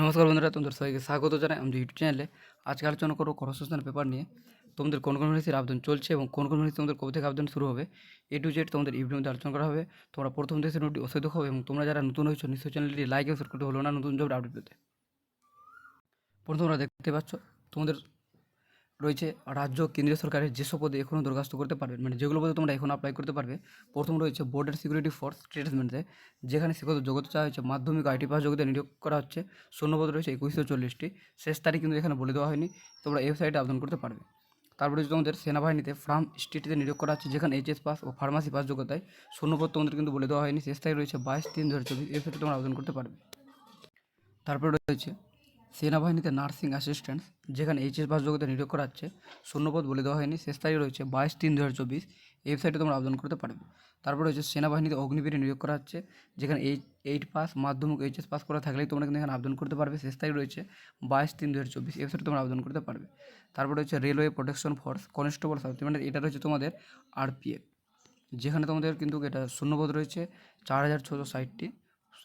নমস্কার বন্ধুরা, তোমাদের সবাইকে স্বাগত জানাই আমাদের ইউটিউব চ্যানেলে আজকে আলোচনা করব কর্মসংস্থান পেপার নিয়ে। তোমাদের কোন কোন ইউনিভার্সিটির আবেদন চলছে এবং কোন কোন ইউনিভার্সিটি তোমাদের কবে থেকে আবেদন শুরু হবে, এ টু জেড তোমাদের ইউটিউব মধ্যে আলোচনা করা হবে। তোমরা প্রথম দেশের নোটটি অবশ্যই দেখো এবং তোমরা যারা নতুন হয়েছো নিশ্চয় চ্যানেলটি লাইক এবং সাবস্ক্রাইব হলো না, নতুন জব আপডেট পেতে। প্রথম তোমরা দেখতে পাচ্ছ, তোমাদের রয়েছে রাজ্য কেন্দ্রীয় সরকারের যেসব পদে এখনও দরখাস্ত করতে পারবে মানে যেগুলো পদে তোমরা এখন অ্যাপ্লাই করতে পারবে, প্রথম রয়েছে বোর্ডের সিকিউরিটি ফোর্স ট্রিটমেন্টে যেখানে শিক্ষক যোগ্যতা চাওয়া হয়েছে, মাধ্যমিক আইটি পাস যোগ্যতা নিয়োগ করা হচ্ছে, শূন্যপদ রয়েছে একুশশো চল্লিশটি, শেষ তারিখ কিন্তু এখানে বলে দেওয়া হয়নি, তোমরা ওয়েবসাইটে আবেদন করতে পারবে। তারপরে হচ্ছে তোমাদের সেনাবাহিনীতে ফার্ম স্টেটিতে নিয়োগ করা হচ্ছে, যেখানে এইচএস পাস ও ফার্মাসি পাস যোগ্যতায় শূন্যপদ তোমাদের কিন্তু বলে দেওয়া হয়নি, শেষ তারিখ রয়েছে বাইশ তিন দু হাজার চব্বিশ ওয়েবসাইটে তোমরা আবেদন করতে পারবে। তারপরে রয়েছে সেনাবাহিনীতে নার্সিং অ্যাসিস্ট্যান্ট, যেখানে এইচএস পাস যোগ্যতা নিয়োগ করা হচ্ছে শূন্যপদ বলে দেওয়া হয়নি। শেষ তারিখ রয়েছে বাইশ তিন দু হাজার চব্বিশ ওয়েবসাইটে তোমরা আবেদন করতে পারবে। তারপর রয়েছে সেনাবাহিনীতে অগ্নিবীরে নিয়োগ করা হচ্ছে যেখানে এইচ এইট পাস মাধ্যমিক এইচএস পাস করা থাকলেই তোমরা কিন্তু এখানে আবেদন করতে পারবে। শেষ তারিখ রয়েছে বাইশ তিন দু হাজার চব্বিশ ওয়েবসাইটে তোমরা আবেদন করতে পারবে। তারপর রয়েছে railway protection force, constable service. এটা রয়েছে তোমাদের আরপিএফ, যেখানে তোমাদের কিন্তু এটা শূন্যপদ রয়েছে, চার হাজার ছশো ষাটটি।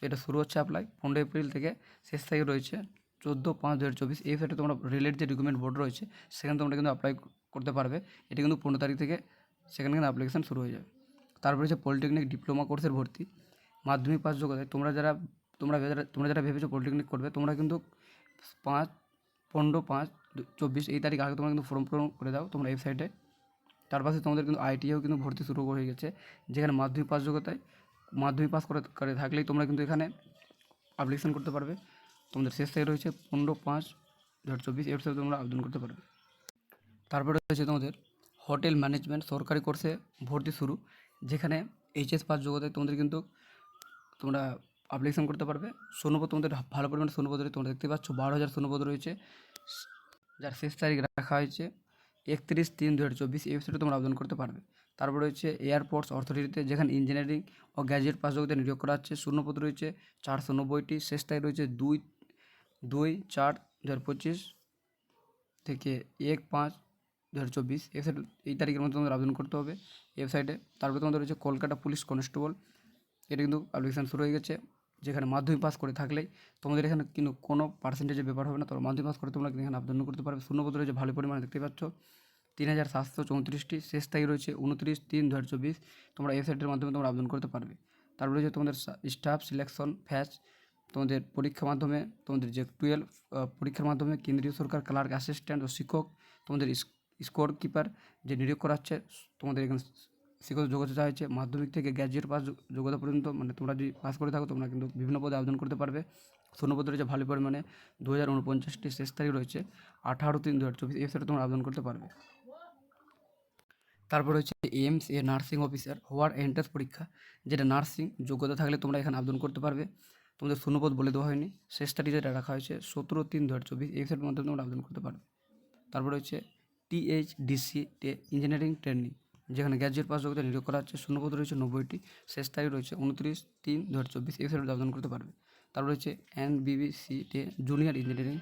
এটা শুরু হচ্ছে অ্যাপ্লাই পনেরো এপ্রিল থেকে। শেষ তারিখ রয়েছে চোদ্দ, পাঁচ দু হাজার চব্বিশ, এই সাইটে তোমরা রেলের যে রিক্রুটমেন্ট বোর্ড রয়েছে, সেখানে তোমরা কিন্তু অ্যাপ্লাই করতে পারবে। এটা কিন্তু পনেরো তারিখ থেকে সেখানে কিন্তু অ্যাপ্লিকেশান শুরু হয়ে যাবে। তারপরে হচ্ছে পলিটেকনিক ডিপ্লোমা কোর্সের ভর্তি। মাধ্যমিক পাস যোগ্যতায় তোমরা যারা তোমরা যারা তোমরা যারা ভেবেছো পলিটেকনিক করবে, তোমরা কিন্তু পাঁচ, পনেরো, পাঁচ, চব্বিশ, এই তারিখ আগে তোমরা কিন্তু ফর্ম পূরণ করে দাও তোমরা ওয়েবসাইটে তার পাশে তোমাদের কিন্তু আইটিআইও কিন্তু ভর্তি শুরু হয়ে গেছে, যেখানে মাধ্যমিক পাস যোগ্যতায়, মাধ্যমিক পাস করে করে থাকলেই তোমরা কিন্তু এখানে অ্যাপ্লিকেশন করতে পারবে। তোমাদের শেষ তারিখ রয়েছে পনেরো পাঁচ দু হাজার চব্বিশ তোমরা আবেদন করতে পারবে। তারপরে রয়েছে তোমাদের হোটেল ম্যানেজমেন্ট সরকারি কোর্সে ভর্তি শুরু, যেখানে এইচএস পাস যোগ্যতায় তোমাদের কিন্তু তোমরা অ্যাপ্লিকেশন করতে পারবে। শূন্যপদ তোমাদের ভালো পরিমাণে শূন্যপদ রয়েছে তোমরা দেখতে পাচ্ছ, বারো হাজার শূন্যপদ রয়েছে। যার শেষ তারিখ রাখা হয়েছে একত্রিশ তিন দু হাজার চব্বিশ, এই ওয়েবসাইটে তোমরা আবেদন করতে পারবে। তারপর রয়েছে এয়ারপোর্টস অথরিটিতে, যেখানে ইঞ্জিনিয়ারিং ও গ্র্যাজুয়েট পাস যোগ্যতা নিয়োগ করা হচ্ছে। শূন্যপদ রয়েছে চারশো নব্বইটি, শেষ তারিখ রয়েছে দুই দুই চার দু হাজার পঁচিশ থেকে এক পাঁচ দু হাজার চব্বিশ ওয়েবসাইট এই তারিখের মধ্যে তোমাদের আবেদন করতে হবে। ওয়েবসাইটে তারপরে তোমাদের রয়েছে কলকাতা পুলিশ কনস্টেবল। এটা কিন্তু অ্যাপ্লিকেশান শুরু হয়ে গেছে, যেখানে মাধ্যমিক পাস করে থাকলেই তোমাদের এখানে কিন্তু কোনো পার্সেন্টেজের ব্যাপার হবে না। তোমরা মাধ্যমিক পাস করে তোমরা কিন্তু এখানে আবেদন করতে পারবে। শূন্যপদ রয়েছে ভালো পরিমাণে দেখতে পাচ্ছ। তিন হাজার সাতশো চৌত্রিশটি, শেষ তারিখ রয়েছে উনত্রিশ তিন দু হাজার চব্বিশ। তোমরা ওয়েবসাইটের মাধ্যমে তোমরা আবেদন করতে পারবে। তারপরে রয়েছে তোমাদের স্টাফ সিলেকশন, ফ্যাচ তোমাদের পরীক্ষার মাধ্যমে, তোমাদের যে টুয়েলভ পরীক্ষার মাধ্যমে কেন্দ্রীয় সরকার ক্লার্ক অ্যাসিস্ট্যান্ট ও শিক্ষক, তোমাদের স্কোর কিপার যে নিয়োগ করা হচ্ছে তোমাদের এখানে শিক্ষক যোগ্যতা চাওয়া হয়েছে মাধ্যমিক থেকে গ্র্যাজুয়েট পাস যোগ্যতা পর্যন্ত মানে তোমরা যদি পাস করে থাকো, তোমরা কিন্তু বিভিন্ন পদে আবেদন করতে পারবে। শূন্যপদ রয়েছে ভালো পরিমাণে দু হাজার উনপঞ্চাশটি শেষ তারিখ রয়েছে, আঠারো তিন দু হাজার চব্বিশ সাথে তোমরা আবেদন করতে পারবে। তারপর হচ্ছে এইমস এ নার্সিং অফিসার, হওয়ার এন্ট্রান্স পরীক্ষা, যেটা নার্সিং, যোগ্যতা থাকলে তোমরা এখানে আবেদন করতে পারবে। তোমাদের শূন্যপদ বলে দেওয়া হয়নি। শেষ তারিখ যেটা রাখা হয়েছে। সতেরো তিন দু হাজার চব্বিশ এই সাইটের মাধ্যমে তোমরা আবেদন করতে পারবে। তারপর হচ্ছে টিএইচডিসি ইঞ্জিনিয়ারিং ট্রেনিং যেখানে গ্র্যাজুয়েট পাস যোগ্যতা নিয়োগ করা হচ্ছে। শূন্যপদ রয়েছে নব্বইটি। শেষ তারিখ রয়েছে উনত্রিশ তিন দু হাজার চব্বিশ এই সাইটে আবেদন করতে পারবে। তারপর হচ্ছে এন এনবিবিসি টে জুনিয়র ইঞ্জিনিয়ারিং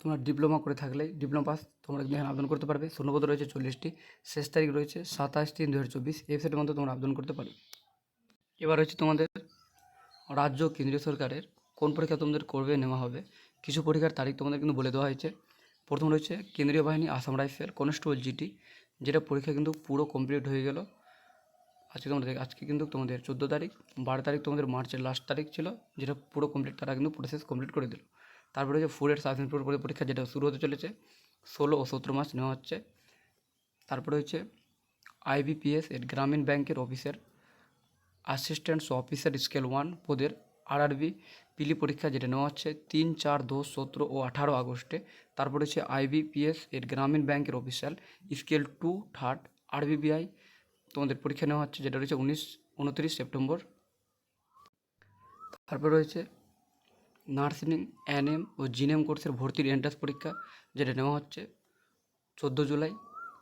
তোমরা ডিপ্লোমা করে থাকলে ডিপ্লোমা পাস তোমরা এখানে আবেদন করতে পারবে। শূন্যপদ রয়েছে চল্লিশটি। শেষ তারিখ রয়েছে সাতাশ তিন দু হাজার চব্বিশ ওয়েবসাইটের মধ্যে তোমরা আবেদন করতে পারবে। এবার হচ্ছে তোমাদের রাজ্য কেন্দ্রীয় সরকারের কোন পরীক্ষা তোমাদের করবে নেওয়া হবে, কিছু পরীক্ষার তারিখ তোমাদের কিন্তু বলে দেওয়া হয়েছে। প্রথম রয়েছে কেন্দ্রীয় বাহিনী আসাম রাইফেল কনস্টেবল জিটি, যেটা পরীক্ষা কিন্তু পুরো কমপ্লিট হয়ে গেল। আজকে তোমাদের আজকে কিন্তু তোমাদের চোদ্দ তারিখ, বারো তারিখ তোমাদের মার্চের লাস্ট তারিখ ছিল, যেটা পুরো কমপ্লিট তারা কিন্তু প্রসেস কমপ্লিট করে দিল। তারপরে হচ্ছে সাব ইন্সপেক্টর পরীক্ষা যেটা শুরু হতে চলেছে, ষোলো ও সতেরো মাস নেওয়া হচ্ছে। তারপরে হচ্ছে আইবিপিএস এর গ্রামীণ ব্যাংকের অফিসের অ্যাসিস্ট্যান্ট অফিসার স্কেল ওয়ান পদের আরআরবি পিলি পরীক্ষা যেটা নেওয়া হচ্ছে তিন, চার, দশ, সতেরো ও আঠারো আগস্টে। তারপরে হচ্ছে আইবিপিএস এর গ্রামীণ ব্যাংকের অফিসিয়াল স্কেল টু থার্ড আরবিবিআই তোমাদের পরীক্ষা নেওয়া হচ্ছে যেটা রয়েছে উনিশ, উনত্রিশ সেপ্টেম্বর। তারপর রয়েছে নার্সিং এনএম ও জিএনএম কোর্সের ভর্তির এন্ট্রান্স পরীক্ষা যেটা নেওয়া হচ্ছে চোদ্দ জুলাই।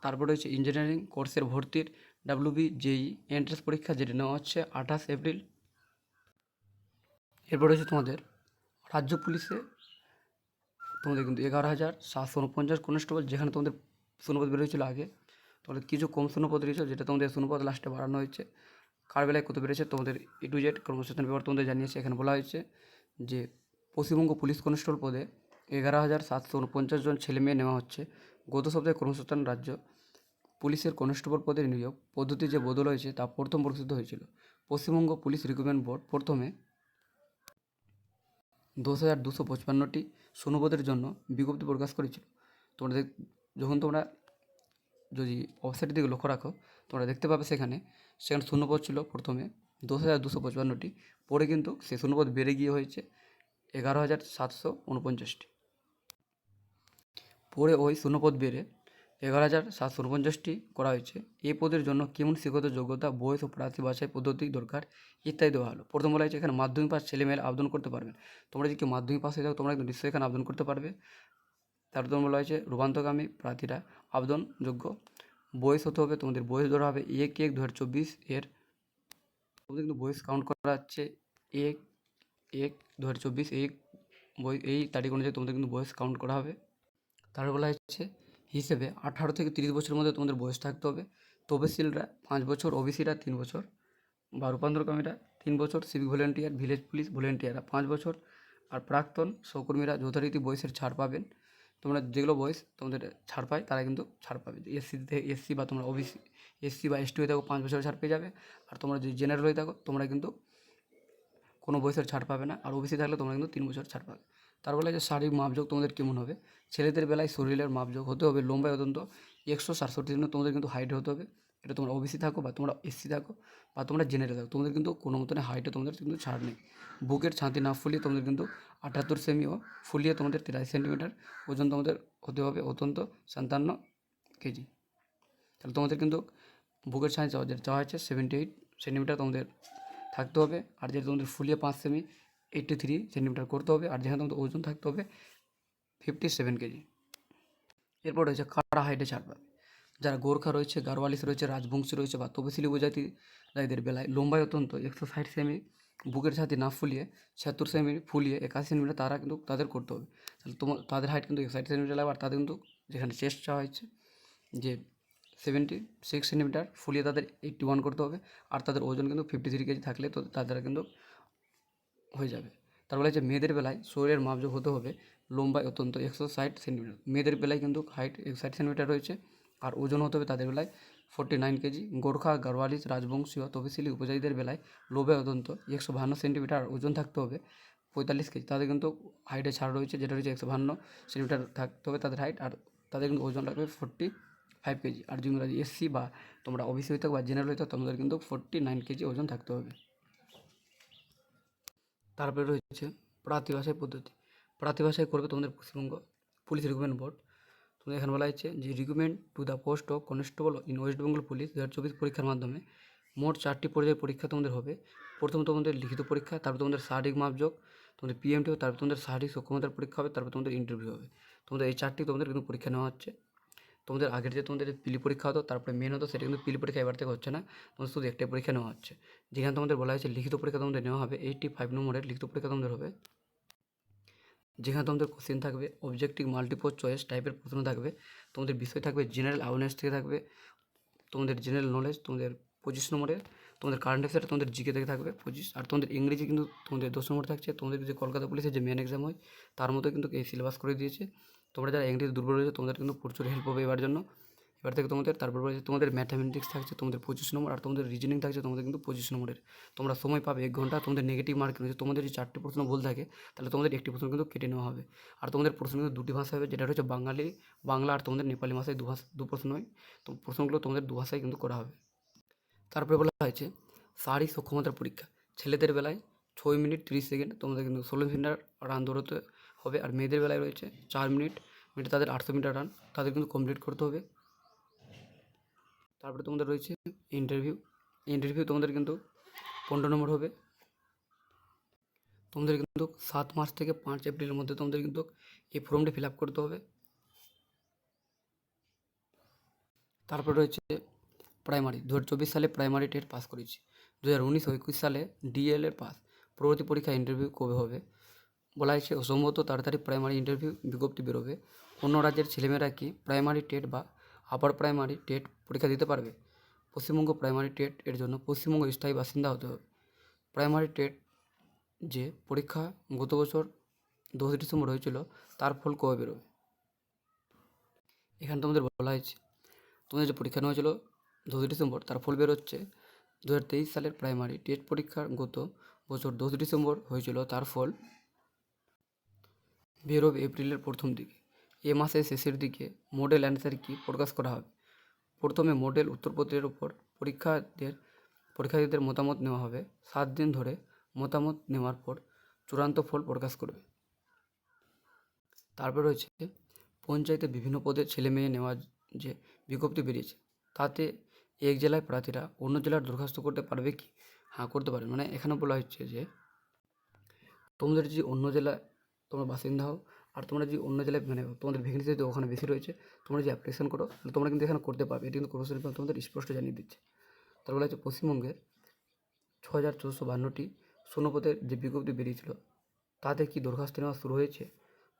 তারপর রয়েছে ইঞ্জিনিয়ারিং কোর্সের ভর্তির ডাব্লিউবি জেই এন্ট্রান্স পরীক্ষা যেটা নেওয়া হচ্ছে আঠাশ এপ্রিল। এরপর রয়েছে তোমাদের রাজ্য পুলিশে। তোমাদের কিন্তু এগারো হাজার সাতশো উনপঞ্চাশ কনস্টেবল, যেখানে তোমাদের শূন্যপদ বেরোয়েছিল আগে। তোমাদের কিছু কম শূন্যপদ রয়েছে, যেটা তোমাদের শূন্যপদ লাস্টে বাড়ানো হয়েছে। কার বেলায় কত বেড়েছে তোমাদের এ টু জেড কর্মসংস্থান ব্যাপার তোমাদের জানিয়েছে, এখানে বলা হয়েছে যে পশ্চিমবঙ্গ পুলিশ কনস্টেবল পদে এগারো হাজার সাতশো উনপঞ্চাশ জন ছেলে মেয়ে নেওয়া হচ্ছে। গত সপ্তাহে কর্মসংস্থান রাজ্য পুলিশের কনস্টেবল পদের নিয়োগ। পদ্ধতি যে বদল হয়েছে তা প্রথম প্রকাশিত হয়েছিল। পশ্চিমবঙ্গ পুলিশ রিক্রুটমেন্ট বোর্ড প্রথমে দশ হাজার দুশো পঁচপান্নটি শূন্যপদের জন্য বিজ্ঞপ্তি প্রকাশ করেছিল। তোমরা দেখ, যখন তোমরা যদি ওয়েবসাইটের দিকে লক্ষ্য রাখো, তোমরা দেখতে পাবে সেখানে সেখানে শূন্যপদ ছিল প্রথমে দশ হাজার দুশো পঁচপান্নটি, পরে কিন্তু সেই শূন্যপদ বেড়ে গিয়ে হয়েছে এগারো হাজার সাতশো উনপঞ্চাশটি। পরে ওই শূন্যপদ বেড়ে এগারো হাজার সাতশো উনপঞ্চাশটি করা হয়েছে। এই পদের জন্য কেমন শিক্ষত, যোগ্যতা, বয়স ও প্রার্থী বাছাই পদ্ধতি দরকার ইত্যাদি দেওয়া হলো। প্রথম বলা হয়েছে, এখানে মাধ্যমিক পাস ছেলেমেয়েরা আবেদন করতে পারবেন। তোমরা যদি কেউ মাধ্যমিক পাস হয়ে যাও তোমরা কিন্তু নিশ্চয়ই এখানে আবেদন করতে পারবে। তারপর বলা হয়েছে রূপান্তরগামী প্রার্থীরা আবেদনযোগ্য। বয়স হতে হবে, তোমাদের বয়স ধরা হবে এক এক দু হাজার চব্বিশ এর। তোমাদের কিন্তু বয়স কাউন্ট করা হচ্ছে এক এক দু হাজার চব্বিশ এক বই এই তারিখ অনুযায়ী তোমাদের কিন্তু বয়স কাউন্ট করা হবে। তারপর বলা হচ্ছে হিসেবে আঠারো থেকে তিরিশ বছরের মধ্যে তোমাদের বয়স থাকতে হবে। তহসিলরা পাঁচ বছর, ওবিসিরা তিন বছর বা রূপান্তরকামীরা তিন বছর, সিভিক ভলেন্টিয়ার, ভিলেজ পুলিশ ভলেন্টিয়াররা পাঁচ বছর, আর প্রাক্তন সহকর্মীরা যথারীতি বয়সের ছাড় পাবেন। তোমরা যেগুলো বয়স তোমাদের ছাড় পায়, তারা কিন্তু ছাড় পাবে। এসসি এসসি বা তোমরা ওবিসি, এসসি বা এসটি হয়ে থাকো, পাঁচ বছরের ছাড় পেয়ে যাবে। আর তোমরা যদি জেনারেল হয়ে থাকো, তোমরা কিন্তু কোনো বয়সের ছাড় পাবে না। আর ওবিসি থাকলে তোমরা কিন্তু তিন বছর ছাড় পাবে। তার বলে যে শারীরিক মাপযোগ তোমাদের কেমন হবে? ছেলেদের বেলায় শরীরের মাপযোগ হতে হবে লম্বায় অত্যন্ত একশো সাতষট্টির জন্য তোমাদের কিন্তু হাইট হতে হবে। এটা তোমরা ওবিসি থাকো বা তোমরা এসসি থাকো বা তোমরা জেনারেল থাকো, তোমাদের কিন্তু কোনো মতনে হাইটে তোমাদের কিন্তু ছাড় নেই। বুকের ছাতি না ফুলিয়ে তোমাদের কিন্তু আটাত্তর সেমি ও ফুলিয়ে তোমাদের তিরাশি সেন্টিমিটার ওজন তোমাদের হতে হবে অত্যন্ত সাতান্ন কেজি। তাহলে তোমাদের কিন্তু বুকের ছাঁচ চাওয়া চাওয়া সেভেন্টি এইট সেন্টিমিটার তোমাদের থাকতে হবে। আর যেটা তোমাদের ফুলিয়ে পাঁচ সেমি এইটটি থ্রি সেন্টিমিটার করতে হবে আর যেখানে তোমাদের ওজন থাকতে হবে ফিফটি সেভেন কেজি। এরপর রয়েছে কারা হাইটে ছাড় পাবে যারা গোর্খা রয়েছে গারওয়ালিস রয়েছে, রাজবংশী রয়েছে বা তপশিলি উপজাতি যাদের বেলায় লম্বায় অত্যন্ত একশো ষাট সেমি বুকের ছাতি না ফুলিয়ে ছিয়াত্তর সেমি ফুলিয়ে একাশি সেন্টিমিটার তারা কিন্তু তাদের করতে হবে। তাহলে তোমার, তাদের হাইট কিন্তু ষাট সেন্টিমিটার লাগবে আর তাদের কিন্তু যেখানে চেস্ট চাওয়া হচ্ছে যে সেভেন্টি সিক্স সেন্টিমিটার ফুলিয়ে তাদের এইটটি ওয়ান করতে হবে। আর তাদের ওজন কিন্তু ফিফটি থ্রি কেজি থাকলে তো তাদের কিন্তু হয়ে যাবে। তারপরে যে মেয়েদের বেলায় শরীরের মাপযোগ হতে হবে। লম্বায় অত্যন্ত একশো ষাট সেন্টিমিটার। মেয়েদের বেলায় কিন্তু হাইট ষাট সেন্টিমিটার রয়েছে। আর ওজন হতে হবে তাদের বেলায় forty nine KG. Gorkha Garhwalis রাজবংশীয় তফসিলি উপজাতিদের বেলায় লোভে অত্যন্ত একশো বাহান্ন সেন্টিমিটার ওজন থাকতে হবে। পঁয়তাল্লিশ কেজি। তাদের কিন্তু হাইটে ছাড় রয়েছে যেটা রয়েছে একশো বাহান্ন সেন্টিমিটার থাকতে হবে তাদের হাইট। আর তাদের কিন্তু ওজন রাখবে ফোর্টি ফাইভ কেজি। আর যদি এসসি বা তোমরা ওবিসি হয়ে থাকো বা জেনারেল হয়ে থাকো, তোমাদের কিন্তু ফোর্টি নাইন কেজি ওজন থাকতে হবে। তারপরে রয়েছে বাছাই পদ্ধতি। বাছাই করবে তোমাদের পশ্চিমবঙ্গ পুলিশ রিক্রুটমেন্ট বোর্ড। তোমাদের এখানে বলা হয়েছে যে recruitment to the post of constable in West Bengal police দু হাজার চব্বিশ পরীক্ষার মাধ্যমে মোট চারটি পর্যায়ের পরীক্ষা তোমাদের হবে। প্রথম তোমাদের লিখিত পরীক্ষা, তারপর তোমাদের শারীরিক মাপযোগ তোমাদের পিএমটি হবে, তারপর তোমাদের শারীরিক সক্ষমতার পরীক্ষা হবে, তারপর তোমাদের ইন্টারভিউ হবে। তোমাদের এই চারটি তোমাদের কিন্তু পরীক্ষা নেওয়া হচ্ছে। তোমাদের আগের যে তোমাদের পিলি পরীক্ষা হতো, তারপরে মেন হতো, সেটা কিন্তু পিলি পরীক্ষা এবার থেকে হচ্ছে না। তোমাদের শুধু একটাই পরীক্ষা নেওয়া হচ্ছে। যেখানে তোমাদের বলা হয়েছে লিখিত পরীক্ষা তোমাদের নেওয়া হবে এইটটি ফাইভ নম্বরের লিখিত পরীক্ষা তোমাদের হবে। যেখানে তোমাদের কোশ্চেন থাকবে অবজেক্টিভ মাল্টিপল চয়েস টাইপের প্রশ্ন থাকবে, তোমাদের বিষয় থাকবে জেনারেল অ্যাওয়ারনেস থেকে থাকবে, তোমাদের জেনারেল নলেজ তোমাদের পঁচিশ নম্বরে, তোমাদের কারেন্ট অ্যাফেয়ার তোমাদের জিকে থেকে থাকবে, পঁচিশ। আর তোমাদের ইংরেজি কিন্তু তোমাদের দশ নম্বর থাকছে, তোমাদের যে কলকাতা পুলিশের যে মেন এক্সাম হয়, তার মতো কিন্তু এই সিলেবাস করে দিয়েছে। তোমরা যারা ইংরেজি দুর্বল রয়েছে, তোমাদের কিন্তু প্রচুর হেল্প হবে এবার জন্য। এবার থেকে তোমাদের, তারপর রয়েছে তোমাদের ম্যাথামেটিক্স থাকছে, তোমাদের পঁচিশ নম্বর আর তোমাদের রিজনিং থাকছে, তোমাদের কিন্তু পঁচিশ নম্বরের তোমরা সময় পাবে এক ঘণ্টা, তোমাদের নেগেটিভ মার্ক রয়েছে, তোমাদের যদি চারটি প্রশ্ন ভুল থাকে, তাহলে তোমাদের একটি প্রশ্ন কিন্তু কেটে নেওয়া হবে। আর তোমাদের প্রশ্ন কিন্তু দুটি ভাষা হবে, যেটা হচ্ছে বাঙালি, বাংলা আর তোমাদের নেপালি ভাষায় দু ভাষা দু প্রশ্ন হয়। তো প্রশ্নগুলো তোমাদের দু ভাষায় কিন্তু করা হবে। তারপরে বলা হয়েছে, শারীরিক সক্ষমতার পরীক্ষা। ছেলেদের বেলায় ছয় মিনিট তিরিশ সেকেন্ড, তোমাদের কিন্তু ষোলো মিটার রান দৌড়তে হবে আর মেয়েদের বেলায় রয়েছে চার মিনিট মিনিট তাদের আটশো মিটার রান তাদের কিন্তু কমপ্লিট করতে হবে। তারপরে তোমাদের রয়েছে ইন্টারভিউ ইন্টারভিউ তোমাদের কিন্তু পনেরো নম্বর হবে। তোমাদের কিন্তু সাত মার্চ থেকে পাঁচ এপ্রিলের মধ্যে তোমাদের কিন্তু এই ফর্মটি ফিল আপ করতে হবে। তারপর রয়েছে প্রাইমারি দু হাজার চব্বিশ সালে প্রাইমারি টেট পাস করেছি। দু হাজার উনিশ একুশ সালে ডিএল এর পাস পরবর্তী পরীক্ষা ইন্টারভিউ কবে হবে? বলা হয়েছে সম্ভবত তাড়াতাড়ি প্রাইমারি ইন্টারভিউ বিজ্ঞপ্তি বেরোবে। অন্য রাজ্যের ছেলেমেয়েরা কি প্রাইমারি টেট বা আপার প্রাইমারি টেট পরীক্ষা দিতে পারবে? পশ্চিমবঙ্গ প্রাইমারি টেট এর জন্য পশ্চিমবঙ্গ স্থায়ী বাসিন্দা হতে হবে। প্রাইমারি টেট যে পরীক্ষা গত বছর দশ ডিসেম্বর হয়েছিল, তার ফল কবে বেরোবে? এখানে তোমাদের বলা হয়েছে, তোমাদের যে পরীক্ষা নেওয়া হয়েছিল দশ ডিসেম্বর, তার ফল বেরোচ্ছে। দু হাজার তেইশ সালের প্রাইমারি টেট পরীক্ষার গত বছর দশ ডিসেম্বর হয়েছিল, তার ফল বেরোবে এপ্রিলের প্রথম দিকে। এ মাসের শেষের দিকে মডেল অ্যান্সার কি প্রকাশ করা হবে? প্রথমে মডেল উত্তরপত্রের উপর পরীক্ষাদের পরীক্ষার্থীদের মতামত নেওয়া হবে। সাত দিন ধরে মতামত নেওয়ার পর চূড়ান্ত ফল প্রকাশ করবে। তারপর রয়েছে পঞ্চায়েতে বিভিন্ন পদে ছেলে মেয়ে নেওয়ার যে বিজ্ঞপ্তি বেরিয়েছে, তাতে এক জেলায় প্রার্থীরা অন্য জেলার দরখাস্ত করতে পারবে কি? হ্যাঁ করতে পারে মানে এখানে বলা হচ্ছে যে তোমাদের যদি অন্য জেলায় তোমরা বাসিন্দা হও। আর তোমরা যদি অন্য জেলায় মানে তোমাদের ভ্যাকেন্সি যদি ওখানে বেশি রয়েছে, তোমরা যদি অ্যাপ্লিকেশন করো, তাহলে তোমরা কিন্তু এখানে করতে পারবে। এটি কিন্তু কোর্সের তোমাদের স্পষ্ট জানিয়ে দিচ্ছে। তার বলা হচ্ছে পশ্চিমবঙ্গের ছ হাজার চৌদ্দশো বান্নটি শূন্যপদের যে বিজ্ঞপ্তি বেরিয়েছিল, তাতে কি দরখাস্ত নেওয়া শুরু হয়েছে?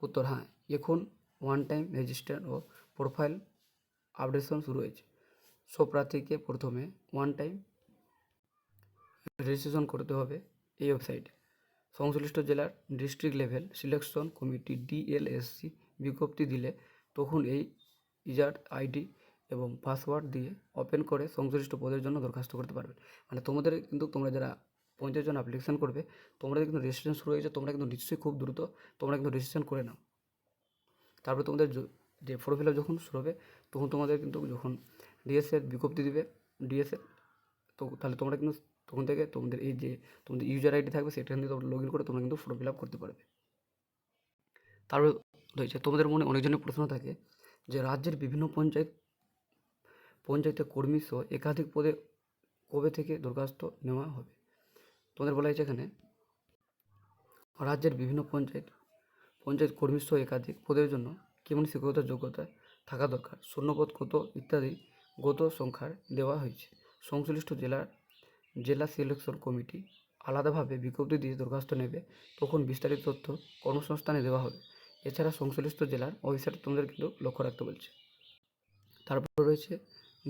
উত্তর হ্যাঁ। এখন ওয়ান টাইম রেজিস্টার ও প্রোফাইল আপডেশন শুরু হয়েছে। সব প্রার্থীকে প্রথমে ওয়ান টাইম রেজিস্ট্রেশন করতে হবে এই ওয়েবসাইটে সংশ্লিষ্ট জেলার district level selection committee DLSC বিজ্ঞপ্তি দিলে তখন এই ইজার আইডি এবং পাসওয়ার্ড দিয়ে ওপেন করে সংশ্লিষ্ট পদের জন্য দরখাস্ত করতে পারবে মানে তোমাদের কিন্তু তোমরা যারা পঞ্চাশ জন অ্যাপ্লিকেশন করবে তোমরা কিন্তু রেজিস্ট্রেশন শুরু হয়েছে, তোমরা কিন্তু নিশ্চয়ই খুব দ্রুত তোমরা কিন্তু রেজিস্ট্রেশন করে নাও। তারপরে তোমাদের য- ফর্ম ফিল যখন শুরু হবে, তখন তোমাদের কিন্তু যখন ডিএসএর বিজ্ঞপ্তি দিবে ডিএসএর তো তাহলে তোমরা কিন্তু তখন থেকে তোমাদের এই যে তোমাদের ইউজার আইডি থাকবে, সেটা দিয়ে তোমরা লগ ইন করে তোমরা কিন্তু ফর্ম ফিল আপ করতে পারবে। তারপরে রয়েছে, তোমাদের মনে অনেকজনের প্রশ্ন থাকে যে, রাজ্যের বিভিন্ন পঞ্চায়েত পঞ্চায়েতে কর্মী সহ একাধিক পদে কবে থেকে দরখাস্ত নেওয়া হবে? তোমাদের বলা হয়েছে এখানে, রাজ্যের বিভিন্ন পঞ্চায়েত পঞ্চায়েত কর্মী সহ একাধিক পদের জন্য কেমন শিক্ষকতার যোগ্যতা থাকা দরকার? শূন্যপদ কত? ইত্যাদি গত সংখ্যার দেওয়া হয়েছে। সংশ্লিষ্ট জেলার জেলা সিলেকশন কমিটি আলাদাভাবে বিজ্ঞপ্তি দিয়ে দরখাস্ত নেবে, তখন বিস্তারিত তথ্য কর্মসংস্থানে দেওয়া হবে। এছাড়া সংশ্লিষ্ট জেলার অফিসার তোমাদের কিন্তু লক্ষ্য রাখতে বলছে। তারপর রয়েছে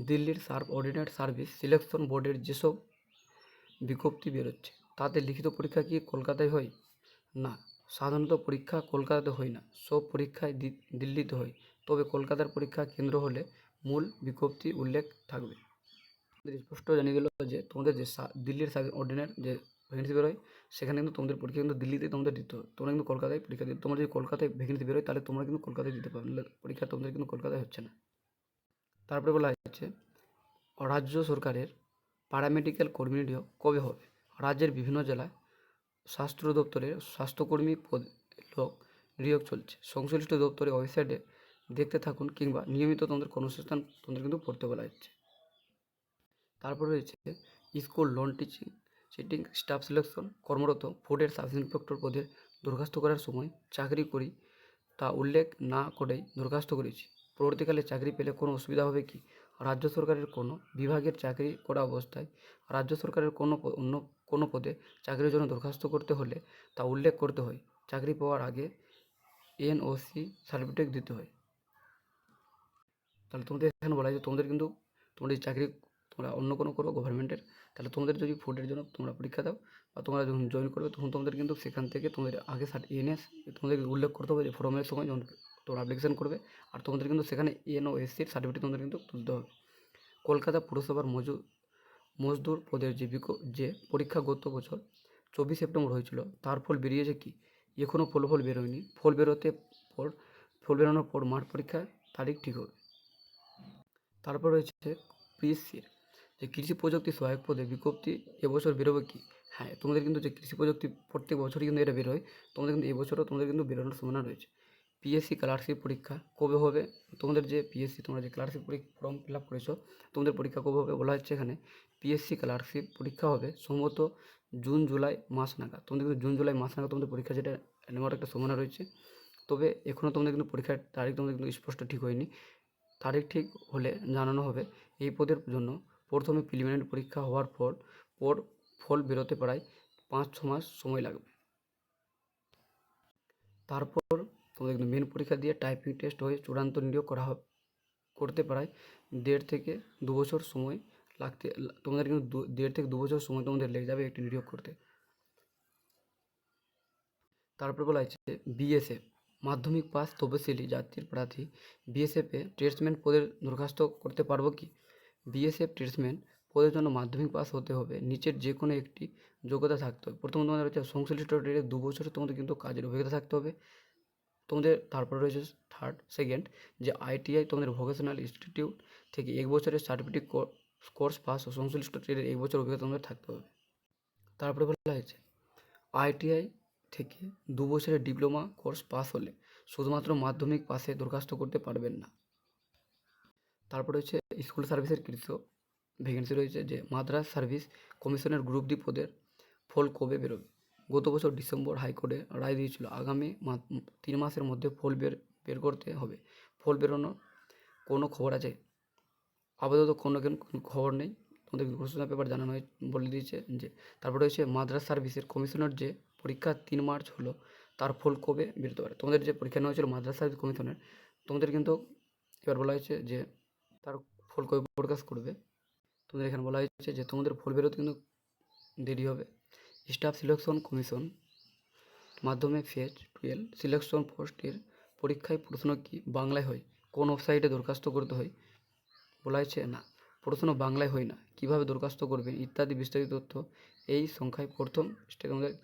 দিল্লির সার্ভ অর্ডিনেট সার্ভিস সিলেকশন বোর্ডের যেসব বিজ্ঞপ্তি বেরোচ্ছে, তাতে লিখিত পরীক্ষা কি কলকাতায় হয়? না, সাধারণত পরীক্ষা কলকাতাতে হয় না, সব পরীক্ষায় দিল্লিতে হয়। তবে কলকাতার পরীক্ষা কেন্দ্র হলে মূল বিজ্ঞপ্তি উল্লেখ থাকবে। স্পষ্ট জানিয়ে দিল যে তোমাদের যে দিল্লির অর্ডিনেট যে ভ্যাকেন্সি বেরোয় সেখানে কিন্তু তোমাদের পরীক্ষা কিন্তু দিল্লিতে তোমাদের দিতে হবে। তোমরা কিন্তু কলকাতায় পরীক্ষা দিতে তোমরা যদি কলকাতায় ভ্যাকেন্সি বেরোয় তাহলে তোমরা কিন্তু কলকাতায় দিতে পারবে পরীক্ষা তোমাদের কিন্তু কলকাতায় হচ্ছে না। তারপরে বলা হচ্ছে রাজ্য সরকারের প্যারামেডিক্যাল কর্মী কবে হবে? রাজ্যের বিভিন্ন জেলায় স্বাস্থ্য দপ্তরের স্বাস্থ্যকর্মী পদ লোক নিয়োগ চলছে। সংশ্লিষ্ট দপ্তরের ওয়েবসাইটে দেখতে থাকুন কিংবা নিয়মিত তোমাদের কর্মসংস্থান তোমাদের কিন্তু পড়তে বলা হচ্ছে। তারপর রয়েছে school non teaching, sitting, staff selection, কর্মরত ফুডের সাব ইন্সপেক্টর পদে দরখাস্ত করার সময় চাকরি করি তা উল্লেখ না করেই দরখাস্ত করেছি। পরবর্তীকালে চাকরি পেলে কোনো অসুবিধা হবে কি? রাজ্য সরকারের কোনো বিভাগের চাকরি করা অবস্থায় রাজ্য সরকারের কোনো অন্য কোনো পদে চাকরির জন্য দরখাস্ত করতে হলে তা উল্লেখ করতে হয়। চাকরি পাওয়ার আগে এনওসি সার্টিফিকেট দিতে হয়। তাহলে তোমাদের এখানে বলা হয় যে তোমাদের কিন্তু তোমাদের চাকরি তোমরা অন্য কোনো করো গভর্নমেন্টের তাহলে তোমাদের যদি ফুডের জন্য তোমরা পরীক্ষা দাও বা তোমরা যখন জয়েন করবে তখন তোমাদের কিন্তু সেখান থেকে তোমাদের আগে এনএস তোমাদের উল্লেখ করতে হবে যে ফর্মের সময় যখন তোমরা অ্যাপ্লিকেশন করবে আর তোমাদের কিন্তু সেখানে এন ও এসসির সার্টিফিকেট তোমাদের কিন্তু তুলতে হবে। কলকাতা পুরসভার মজু, মজদুর পদের যে যে পরীক্ষা গত বছর চব্বিশ সেপ্টেম্বর হয়েছিল, তার ফল বেরিয়েছে কি? এখনও ফলাফল বেরোয়নি। ফল বেরোতে পর, ফল বেরোনোর পর মাঠ পরীক্ষার তারিখ ঠিক হবে। তারপর রয়েছে পিএসসির যে কৃষি প্রযুক্তি সহায়ক পদে বিজ্ঞপ্তি এবছর বেরোবে কি? হ্যাঁ তোমাদের কিন্তু যে কৃষি প্রযুক্তি প্রত্যেক বছরই কিন্তু এটা বেরোয়। তোমাদের কিন্তু এবছরও তোমাদের কিন্তু বেরোনোর সম্ভাবনা রয়েছে। পিএসসি স্কলারশিপ পরীক্ষা কবে হবে? তোমাদের যে পিএসসি তোমরা যে স্কলারশিপ ফর্ম ফিল আপ করেছ, তোমাদের পরীক্ষা কবে হবে বলা হচ্ছে এখানে? পিএসসি স্কলারশিপ পরীক্ষা হবে সম্ভবত জুন জুলাই মাস নাগাদ। তোমাদের কিন্তু জুন জুলাই মাস নাগাদ তোমাদের পরীক্ষা যেটা নেওয়ার একটা সম্ভাবনা রয়েছে। তবে এখনও তোমাদের কিন্তু পরীক্ষার তারিখ তোমাদের কিন্তু স্পষ্ট ঠিক হয়নি। তারিখ ঠিক হলে জানানো হবে এই পদের জন্য। প্রথমে প্রিলিমিনারি পরীক্ষা হওয়ার পর পর ফল বেরোতে প্রায় পাঁচ, ছ মাস সময় লাগবে। তারপর তোমাদের মেন পরীক্ষা দিয়ে টাইপিং টেস্ট হয়ে চূড়ান্ত নিয়োগ করা করতে প্রায় দেড় থেকে দু বছর সময় লাগতে, তোমাদের কিন্তু দেড় থেকে দু বছর সময় তোমাদের লেগে যাবে একটি নিয়োগ করতে। তারপরে বলা হয়েছে বিএসএফ মাধ্যমিক পাস তপশিলি, জাতির প্রার্থী। বিএসএফে ট্রেডসম্যান পদের দরখাস্ত করতে পারব কি? বিএসএফ ট্রেডসম্যান পদের জন্য মাধ্যমিক পাস হতে হবে। নিচের যে কোনো একটি যোগ্যতা থাকতে হবে। প্রথম তোমাদের হচ্ছে সংশ্লিষ্ট ট্রেডে দু বছরের তোমাদের কিন্তু কাজের অভিজ্ঞতা থাকতে হবে। তোমাদের তারপরে রয়েছে থার্ড সেকেন্ড যে আইটিআই তোমাদের ভোকেশনাল ইনস্টিটিউট থেকে এক বছরের সার্টিফিকেট কোর্স পাস ও সংশ্লিষ্ট ট্রেডের এক বছর অভিজ্ঞতা তোমাদের থাকতে হবে। তারপরে বলা হয়েছে আইটিআই থেকে দু বছরের ডিপ্লোমা কোর্স পাস হলে শুধুমাত্র মাধ্যমিক পাসে দরখাস্ত করতে পারবেন না। তারপরে হচ্ছে স্কুল সার্ভিসের কিছু ভ্যাকেন্সি রয়েছে যে মাদ্রাস সার্ভিস কমিশনের গ্রুপ ডি পদের ফল কবে বেরোবে? গত বছর ডিসেম্বর হাইকোর্টে রায় দিয়েছিল আগামী তিন মাসের মধ্যে ফল বের বের করতে হবে। ফল বেরোনোর কোনো খবর আছে? আপাতত কোনো খবর নেই। তোমাদের ঘোষণা পেপার জানানো হয়ে বলে দিয়েছে যে, তারপরে হচ্ছে মাদ্রাস সার্ভিসের কমিশনের যে পরীক্ষা তিন মার্চ হলো, তার ফল কবে বেরোতে পারে? তোমাদের যে পরীক্ষা নেওয়া হয়েছিল মাদ্রাস সার্ভিস কমিশনের তোমাদের কিন্তু এবার বলা হয়েছে যে তার ফল কবে প্রকাশ করবে। তোমাদের এখানে বলা হয়েছে যে তোমাদের ফল বেরোতে কিন্তু দেরি হবে। স্টাফ সিলেকশন কমিশন মাধ্যমে ফেজ টুয়েলভ সিলেকশন পোস্টের পরীক্ষায় প্রশ্ন কি বাংলায় হয়? কোন ওয়েবসাইটে দরখাস্ত করতে হয়? বলা হয়েছে না। প্রশ্ন বাংলায় হয় না। কীভাবে দরখাস্ত করবেন? ইত্যাদি বিস্তারিত তথ্য এই সংখ্যায় প্রথম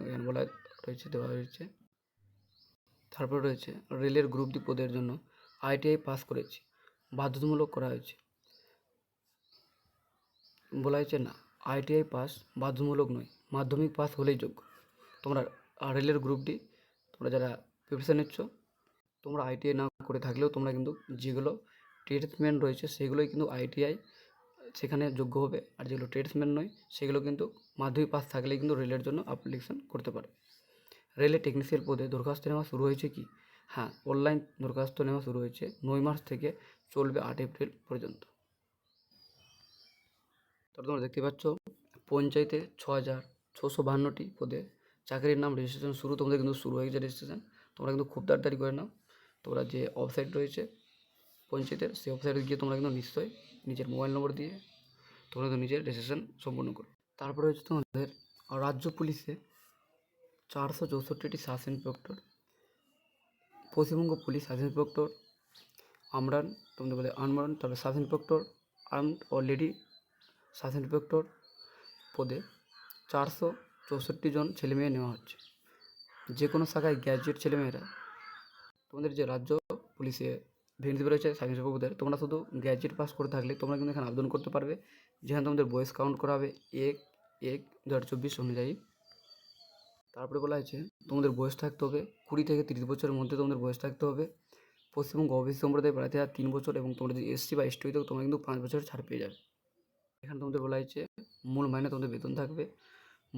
এখানে বলা রয়েছে, দেওয়া হয়েছে তারপর রয়েছে রেলের গ্রুপ ডি পদের জন্য আইটিআই পাস করেছি। বাধ্যতামূলক করা হয়েছে। বলা হয়েছে না, আইটিআই পাস বাধ্যতামূলক নয়, মাধ্যমিক পাস হলেই যোগ্য। তোমরা রেলের গ্রুপ ডি তোমরা যারা প্রিপারেশন নিচ্ছ, তোমরা আইটিআই না করে থাকলেও তোমরা কিন্তু যেগুলো ট্রেডসম্যান রয়েছে, সেগুলোই কিন্তু আইটিআই সেখানে যোগ্য হবে। আর যেগুলো ট্রেডসম্যান নয়, সেগুলো কিন্তু মাধ্যমিক পাস থাকলেই কিন্তু রেলের জন্য অ্যাপ্লিকেশন করতে পারে। রেলে টেকনিশিয়ান পদে দরখাস্ত নেওয়া শুরু হয়েছে কি? হ্যাঁ অনলাইন দরখাস্ত নেওয়া শুরু হয়েছে নয় মার্চ থেকে চলবে আট এপ্রিল পর্যন্ত। তোমরা দেখতে পাচ্ছ, পঞ্চায়েতে ছ হাজার ছশো বাহান্নটি পদে চাকরির নাম রেজিস্ট্রেশন শুরু, তোমাদের কিন্তু শুরু হয়ে গেছে রেজিস্ট্রেশন তোমরা কিন্তু খুব তাড়াতাড়ি করে নাও। তোমরা যে ওয়েবসাইট রয়েছে পঞ্চায়েতের, সেই ওয়েবসাইটে গিয়ে তোমরা কিন্তু নিশ্চয়ই নিজের মোবাইল নম্বর দিয়ে তোমরা কিন্তু নিজের রেজিস্ট্রেশন সম্পূর্ণ করো তারপরে হচ্ছে তোমাদের রাজ্য পুলিশে চারশো চৌষট্টিটি sub inspector Paschimbanga police sub inspector Amran, তোমাদের বলে আনমরান, তারপরে sub inspector armed already sub inspector পদে চারশো চৌষট্টি জন ছেলেমেয়ে নেওয়া হচ্ছে। যে কোনো শাখায় গ্র্যাজুয়েট ছেলেমেয়েরা তোমাদের যে রাজ্য পুলিশে বেরোচ্ছে সাব ইন্সপেক্টর পদে তোমরা শুধু গ্র্যাজুয়েট পাস করে থাকলে তোমরা কিন্তু এখানে আবেদন করতে পারবে। যেখানে তোমাদের বয়স কাউন্ট করা হবে এক এক, দু হাজার চব্বিশ অনুযায়ী। তারপরে বলা হয়েছে, তোমাদের বয়স থাকতে হবে কুড়ি থেকে তিরিশ বছরের মধ্যে তোমাদের বয়স থাকতে হবে। পশ্চিমবঙ্গ ওবিসি সম্প্রদায় প্রার্থীরা তিন বছর এবং তোমরা যদি এসসি বা এসটি হইতে তোমরা কিন্তু পাঁচ বছর ছাড় পেয়ে যাবে। এখানে তোমাদের বলা হয়েছে, মূল মাইনে তোমাদের বেতন থাকবে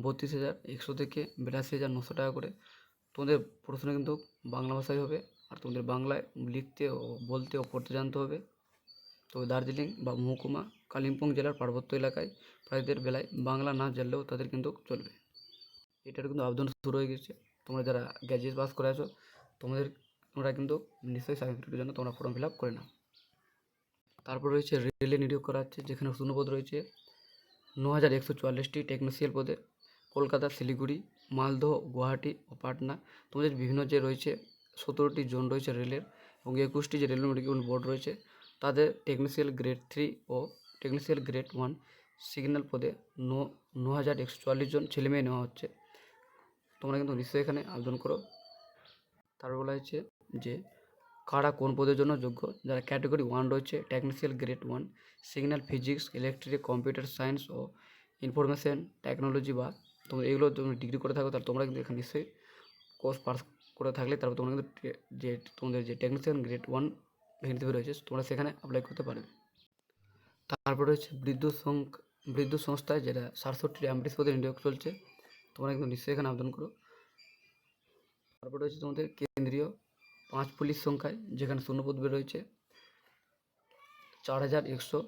বত্রিশ হাজার একশো থেকে বিরাশি হাজার নশো টাকা করে। তোমাদের প্রশ্ন কিন্তু বাংলা ভাষায় হবে আর তোমাদের বাংলায় লিখতে ও বলতে ও পড়তে জানতে হবে। তবে দার্জিলিং বা মহকুমা কালিম্পং জেলার পার্বত্য এলাকায় প্রায়দের বেলায় বাংলা না জানলেও তাদের কিন্তু চলবে। এটার কিন্তু আবেদন শুরু হয়ে গেছে। তোমরা যারা গ্র্যাজুয়েট পাস করে আছো, তোমাদের তোমরা কিন্তু নিশ্চয়ই সার্টিফিকেটের জন্য তোমরা ফর্ম ফিল আপ করে নাও। তারপর রয়েছে রেলে নিয়োগ করা হচ্ছে, যেখানে শূন্যপদ রয়েছে ন হাজার একশো চুয়াল্লিশটি টেকনিশিয়াল পদে। কলকাতা, শিলিগুড়ি, মালদহ, গুয়াহাটি ও পাটনা। তোমাদের বিভিন্ন যে রয়েছে, সতেরোটি জোন রয়েছে রেলের এবং একুশটি যে রেল মেডিকেল বোর্ড রয়েছে, তাদের টেকনিশিয়াল গ্রেড থ্রি ও টেকনিশিয়াল গ্রেড ওয়ান সিগন্যাল পদে ন ন হাজার একশো চুয়াল্লিশ জন ছেলেমেয়ে নেওয়া হচ্ছে। তোমরা কিন্তু নিশ্চয়ই এখানে আবেদন করো। তারপর বলা হয়েছে যে, কারা কোন পদের জন্য যোগ্য? যারা ক্যাটাগরি ওয়ান রয়েছে technician grade one signal physics electric computer science ও ইনফরমেশন টেকনোলজি বা তোমরা এগুলো তুমি ডিগ্রি করে থাকো, তাহলে তোমরা কিন্তু এখানে নিশ্চয়ই কোর্স পাস করে থাকলে, তারপর তোমরা কিন্তু যে, তোমাদের যে টেকনিশিয়ান গ্রেড ওয়ান ভ্যাকেন্সি রয়েছে, তোমরা সেখানে অ্যাপ্লাই করতে পারবে। তারপর রয়েছে বিদ্যুৎ সংক বিদ্যুৎ সংস্থায় যেটা সাতষট্টি অ্যাম্প্রিস পদে নিয়োগ চলছে তোমরা কিন্তু নিশ্চয়ই এখানে আবেদন করো। তারপর রয়েছে তোমাদের কেন্দ্রীয় পাঁচ পুলিশ সংখ্যায়, যেখানে শূন্যপদ বের রয়েছে চার হাজার একশো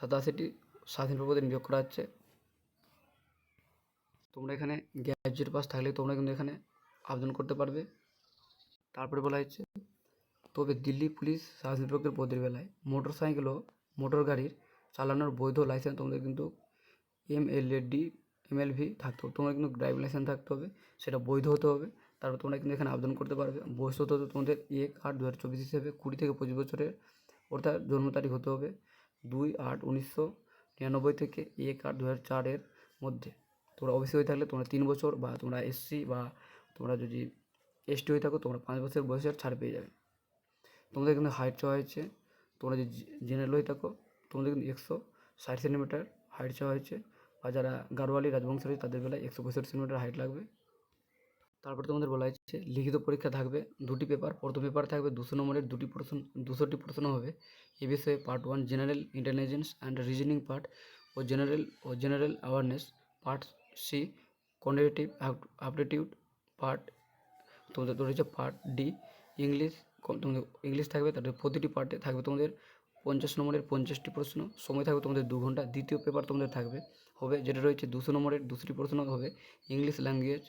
সাতাশিটি স্বাধীন নিয়োগ করা হচ্ছে। তোমরা এখানে গ্র্যাজুয়েট পাস থাকলে তোমরা কিন্তু এখানে আবেদন করতে পারবে। তারপরে বলা হয়েছে, তবে দিল্লি পুলিশ সাব ইন্সপেক্টর পদের বেলায় মোটর সাইকেল ও মোটর গাড়ির চালানোর বৈধ লাইসেন্স তোমাদের কিন্তু M L A D M L V থাকতে হবে। তোমার কিন্তু ড্রাইভিং লাইসেন্স থাকতে হবে, সেটা বৈধ হতে হবে। তারপর তোমরা কিন্তু এখানে আবেদন করতে পারবে। বয়স হতে হবে তোমাদের এক আট দু হাজার চব্বিশ হিসেবে কুড়ি থেকে পঁচিশ বছরের অর্থাৎ জন্ম তারিখ হতে হবে দুই আট উনিশশো নিরানব্বই থেকে এক আট দু হাজার চারের মধ্যে। তোমরা ওবিসি হয়ে থাকলে তোমরা তিন বছর বা তোমরা এসসি বা তোমরা যদি এসটি হয়ে থাকো, তোমরা পাঁচ বছর বয়সের ছাড় পেয়ে যাবে। তোমাদের কিন্তু হাইট চাওয়া হয়েছে, তোমরা যদি জেনারেল হয়ে থাকো, তোমাদের কিন্তু একশো ষাট সেন্টিমিটার হাইট চাওয়া হয়েছে। আর যারা গাড়োয়ালি রাজবংশের রয়েছে তাদের বেলায় একশো পঁয়ষট্টি সেন্টিমিটার হাইট লাগবে। তারপরে তোমাদের বলা হয়েছে, লিখিত পরীক্ষা থাকবে, দুটি পেপার প্রথম পেপার থাকবে, দুশো নম্বরের দুটি প্রশ্ন দুশোটি প্রশ্ন হবে। এ বিষয়ে part one general intelligence and reasoning part O general O general awareness part C quantitative aptitude part তোমাদের রয়েছে পার্ট ডি ইংলিশ তোমাদের ইংলিশ থাকবে তাদের প্রতিটি পার্টে থাকবে তোমাদের পঞ্চাশ নম্বরের পঞ্চাশটি প্রশ্ন, সময় থাকবে তোমাদের দু ঘণ্টা, দ্বিতীয় পেপার তোমাদের থাকবে। হবে, যেটা রয়েছে দুশো নম্বরের দুশোটি প্রশ্ন হবে। ইংলিশ ল্যাঙ্গুয়েজ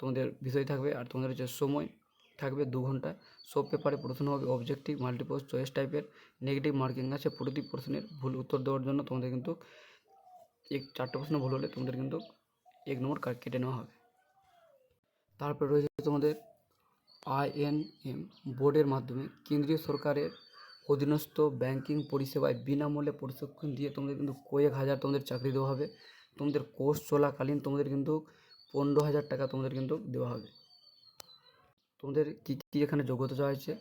তোমাদের বিষয় থাকবে আর তোমাদের হচ্ছে সময় থাকবে দু ঘণ্টা, সব পেপারে প্রশ্ন হবে অবজেক্টিভ মাল্টিপল চয়েস টাইপের নেগেটিভ মার্কিং আছে, প্রতিটি প্রশ্নের ভুল উত্তর দেওয়ার জন্য তোমাদের কিন্তু এক, চারটে প্রশ্ন ভুল হলে তোমাদের কিন্তু এক নম্বর কেটে নেওয়া হবে। তারপরে রয়েছে তোমাদের আইএনএম বোর্ডের মাধ্যমে কেন্দ্রীয় সরকারের অধীনস্থ ব্যাংকিং পরিষেবায় বিনামূল্যে প্রশিক্ষণ দিয়ে তোমাদের কিন্তু কয়েক হাজার তোমাদের চাকরি দেওয়া হবে। তোমাদের কোর্স চলাকালীন তোমাদের কিন্তু পনেরো হাজার টাকা তোমাদের কিন্তু দেওয়া হবে। তোমাদের কী কী এখানে যোগ্যতা চাওয়া হয়েছে?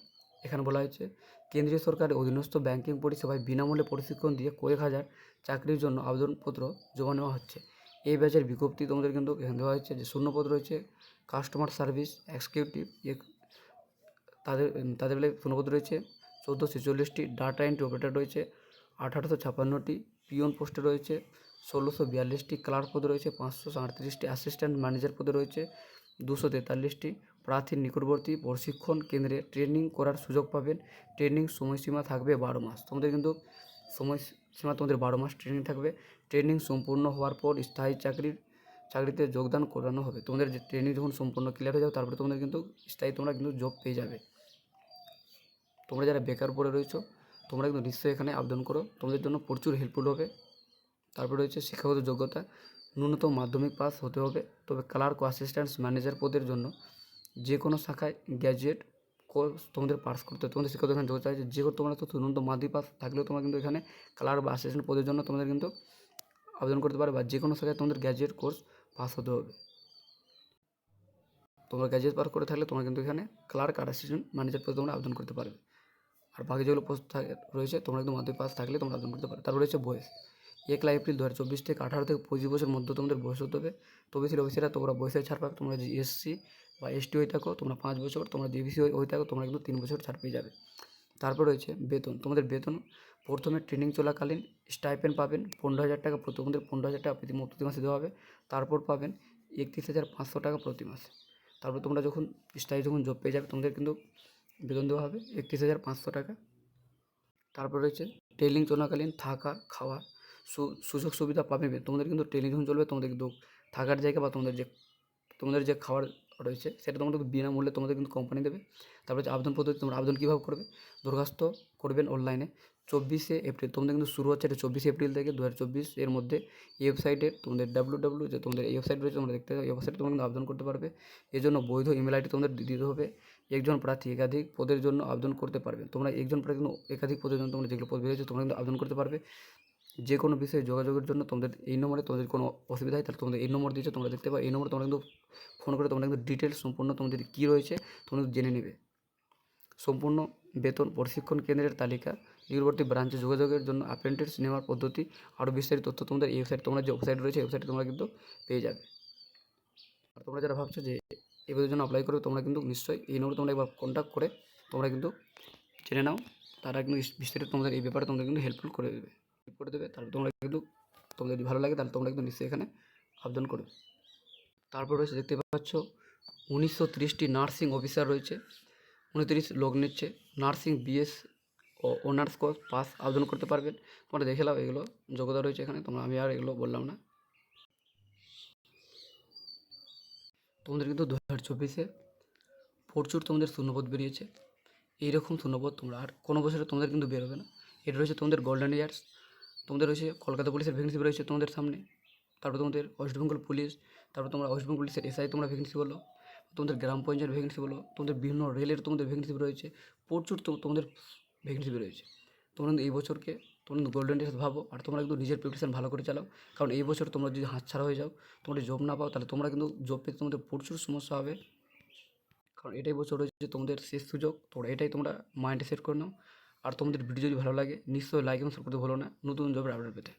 এখানে বলা হয়েছে, কেন্দ্রীয় সরকারের অধীনস্থ ব্যাংকিং পরিষেবায় বিনামূল্যে প্রশিক্ষণ দিয়ে কয়েক হাজার চাকরির জন্য আবেদনপত্র জমা নেওয়া হচ্ছে। এই ব্যাচের বিজ্ঞপ্তি তোমাদের কিন্তু এখানে দেওয়া হয়েছে যে শূন্যপদ রয়েছে কাস্টমার সার্ভিস এক্সিকিউটিভ তাদের তাদের বেলায় শূন্যপদ রয়েছে চৌদ্দো ছেচল্লিশটি ডাটা এন্ট্রি অপারেটর রয়েছে, আঠারোশো ছাপান্নটি পিয়ন পোস্টে রয়েছে, ষোলোশো বিয়াল্লিশটি ক্লার্ক পদে রয়েছে, পাঁচশো সাঁত্রিশটি অ্যাসিস্ট্যান্ট ম্যানেজার পদে রয়েছে, দুশো তেতাল্লিশটি প্রার্থীর নিকটবর্তী প্রশিক্ষণ কেন্দ্রে ট্রেনিং করার সুযোগ পাবেন। ট্রেনিং সময়সীমা থাকবে বারো মাস। তোমাদের কিন্তু সময়সীমা তোমাদের বারো মাস ট্রেনিং থাকবে। ট্রেনিং সম্পূর্ণ হওয়ার পর স্থায়ী চাকরির, চাকরিতে যোগদান করানো হবে। তোমাদের ট্রেনিং যখন সম্পূর্ণ ক্লিয়ার হয়ে যাবে, তারপরে তোমাদের কিন্তু স্থায়ী তোমরা কিন্তু জব পেয়ে যাবে। তোমরা যারা বেকার পড়ে রয়েছো, তোমরা কিন্তু নিশ্চয়ই এখানে আবেদন করো। তোমাদের জন্য প্রচুর হেল্পফুল হবে। তারপরে রয়েছে শিক্ষাগত যোগ্যতা। ন্যূনতম মাধ্যমিক পাস হতে হবে। তবে ক্লার্ক অ্যাসিস্ট্যান্ট ম্যানেজার পদের জন্য যে কোনো শাখায় গ্র্যাজুয়েট কোর্স তোমাদের পাস করতে হবে। তোমাদের শিক্ষাগত এখানে যোগ্যতা আছে। যে তোমরা তো ন্যূনতম মাধ্যমিক পাস থাকলেও তোমরা কিন্তু এখানে ক্লার্ক বা অ্যাসিস্ট্যান্ট পদের জন্য তোমাদের কিন্তু আবেদন করতে পারবে বা যে কোনো শাখায় তোমাদের গ্র্যাজুয়েট কোর্স পাস হতে হবে। তোমরা গ্র্যাজুয়েট পাস করে থাকলে তোমরা কিন্তু এখানে ক্লার্ক আর অ্যাসিস্ট্যান্ট ম্যানেজার পদে তোমরা আবেদন করতে পারবে। আর বাকি যেগুলো পোস্ট থাকে, রয়েছে, তোমরা কিন্তু মাধ্যমিক পাস থাকলে তোমরা আবেদন করতে পারো। তারপর রয়েছে বয়স। একলা এপ্রিল দু হাজার চব্বিশ থেকে আঠারো থেকে পঁচিশ বছর মধ্যে তোমাদের বয়স হতে হবে। তবে ছিল অফিসেরা তোমরা বয়সের ছাড় পাবে। তোমরা যদি এসসি বা এসটি হয়ে থাকো, তোমরা পাঁচ বছর, তোমরা ডিবিসি হয়ে থাকো, তোমরা কিন্তু তিন বছর ছাড় পেয়ে যাবে। তারপর রয়েছে বেতন। তোমাদের বেতন, প্রথমে ট্রেনিং চলাকালীন স্টাইপেন্ড পাবেন, পনেরো হাজার টাকা তোমাদের পনেরো হাজার টাকা প্রতি মাসে দেওয়া হবে। তারপর পাবেন একত্রিশ হাজার পাঁচশো টাকা প্রতি মাসে। তারপর তোমরা যখন, স্থায়ী যখন জব পেয়ে যাবে, তোমাদের কিন্তু বেতন দেওয়া হবে একত্রিশ হাজার পাঁচশো টাকা। তারপর রয়েছে ট্রেনিং চলাকালীন থাকা, খাওয়া সুযোগ সুবিধা পাবে তোমাদের কিন্তু ট্রেনিং যখন চলবে, তোমাদের কিন্তু থাকার জায়গা বা তোমাদের যে তোমাদের যে খাবার রয়েছে, সেটা তোমাদের বিনামূল্যে তোমাদের কিন্তু কোম্পানি দেবে। তারপরে হচ্ছে আবেদন পদ্ধতি, তোমরা আবেদন কীভাবে করবে? দরখাস্ত করবেন অনলাইনে চব্বিশে এপ্রিল, তোমাদের কিন্তু শুরু হচ্ছে এটা চব্বিশে এপ্রিল থেকে দু হাজার চব্বিশ এর মধ্যে। এই ওয়েবসাইটে তোমাদের ডাব্লু ডাব্লু যে তোমাদের এই ওয়েবসাইট রয়েছে, তোমরা দেখতে এই ওয়েবসাইটে তোমরা কিন্তু আবেদন করতে পারবে। এর জন্য বৈধ ইমেল আইডি তোমাদের দিতে হবে। একজন প্রার্থী একাধিক পদের জন্য আবেদন করতে পারবে। তোমরা একজন প্রার্থী একাধিক পদের জন্য তোমরা যেগুলো পদ বেরিয়েছে, তোমরা কিন্তু আবেদন করতে পারবে। যে কোনো বিষয়ে যোগাযোগের জন্য তোমাদের এই নম্বরে তোমাদের কোনো অসুবিধা হয়, তাহলে তোমাদের এই নম্বর দিয়েছে, তোমরা দেখতে পাবে এই নম্বরে তোমরা কিন্তু ফোন করে তোমরা কিন্তু ডিটেলস সম্পূর্ণ তোমাদের কী রয়েছে, তোমরা জেনে নেবে। সম্পূর্ণ বেতন প্রশিক্ষণ কেন্দ্রের তালিকা, নিকটবর্তী ব্রাঞ্চে যোগাযোগের জন্য অ্যাপ্রেন্টিস নেওয়ার পদ্ধতি, আরও বিস্তারিত তথ্য তোমাদের এই ওয়েবসাইট তোমরা যে ওয়েবসাইট রয়েছে ওয়েবসাইটে তোমরা কিন্তু পেয়ে যাবে। আর তোমরা যারা ভাবছ যে পদের জন্য অ্যাপ্লাই করবে, তোমরা কিন্তু নিশ্চয়ই এই নম্বরে তোমরা একবার কন্ট্যাক্ট করে তোমরা কিন্তু জেনে নাও। তারা কিন্তু বিস্তারিত তোমাদের এই ব্যাপারে তোমাদের কিন্তু হেল্পফুল করে দেবে করে দেবে। তারপর তোমরা কিন্তু, তোমাদের যদি ভালো লাগে তাহলে তোমরা কিন্তু নিশ্চয়ই এখানে আবেদন করবে। তারপর রয়েছে দেখতে পাচ্ছ, উনিশশো তিরিশটি নার্সিং অফিসার রয়েছে, উনত্রিশ লোক নিচ্ছে। নার্সিং বিএস ও অনার্স কোর্স পাস আবেদন করতে পারবেন। তোমরা দেখে নাও, এগুলো যোগ্যতা রয়েছে এখানে। তোমরা, আমি আর এগুলো বললাম না। তোমাদের কিন্তু দু হাজার চব্বিশে প্রচুর তোমাদের শূন্যপদ বেরিয়েছে। এইরকম শূন্যপদ তোমরা, আর কোনো বছরে তোমাদের কিন্তু বেরোবে না। এটা রয়েছে তোমাদের গোল্ডেন ইয়ার্স তোমাদের রয়েছে কলকাতা পুলিশের ভ্যাকেন্সি রয়েছে তোমাদের সামনে, তারপর তোমাদের ওয়েস্ট বেঙ্গল পুলিশ তারপর তোমরা ওয়েস্ট বেঙ্গল পুলিশের এসআই তোমরা ভ্যাকেন্সি বলো, তোমাদের গ্রাম পঞ্চায়েত ভ্যাকেন্সি বলো, তোমাদের বিভিন্ন রেলের তোমাদের ভ্যাকেন্সি রয়েছে, প্রচুর তো- তোমাদের ভ্যাকেন্সি রয়েছে তোমরা কিন্তু এই বছরকে তোমরা কিন্তু গোল্ডেন ডেস ভাবো, আর তোমরা কিন্তু নিজের প্রিপারেশন ভালো করে চালাও। কারণ এই বছর তোমরা যদি হাতছাড়া হয়ে যাও তোমরা জব না পাও, তাহলে তোমরা কিন্তু জব পেতে তোমাদের প্রচুর সমস্যা হবে। কারণ এটাই বছর রয়েছে তোমাদের শেষ সুযোগ তোমরা এটাই তোমরা মাইন্ডে সেট করে নাও। আর তোমাদের ভিডিও যদি ভালো লাগে, নিশ্চয়ই লাইক এবং সাপোর্ট করতে ভুলো না। নতুন জবের আপডেট পেতে।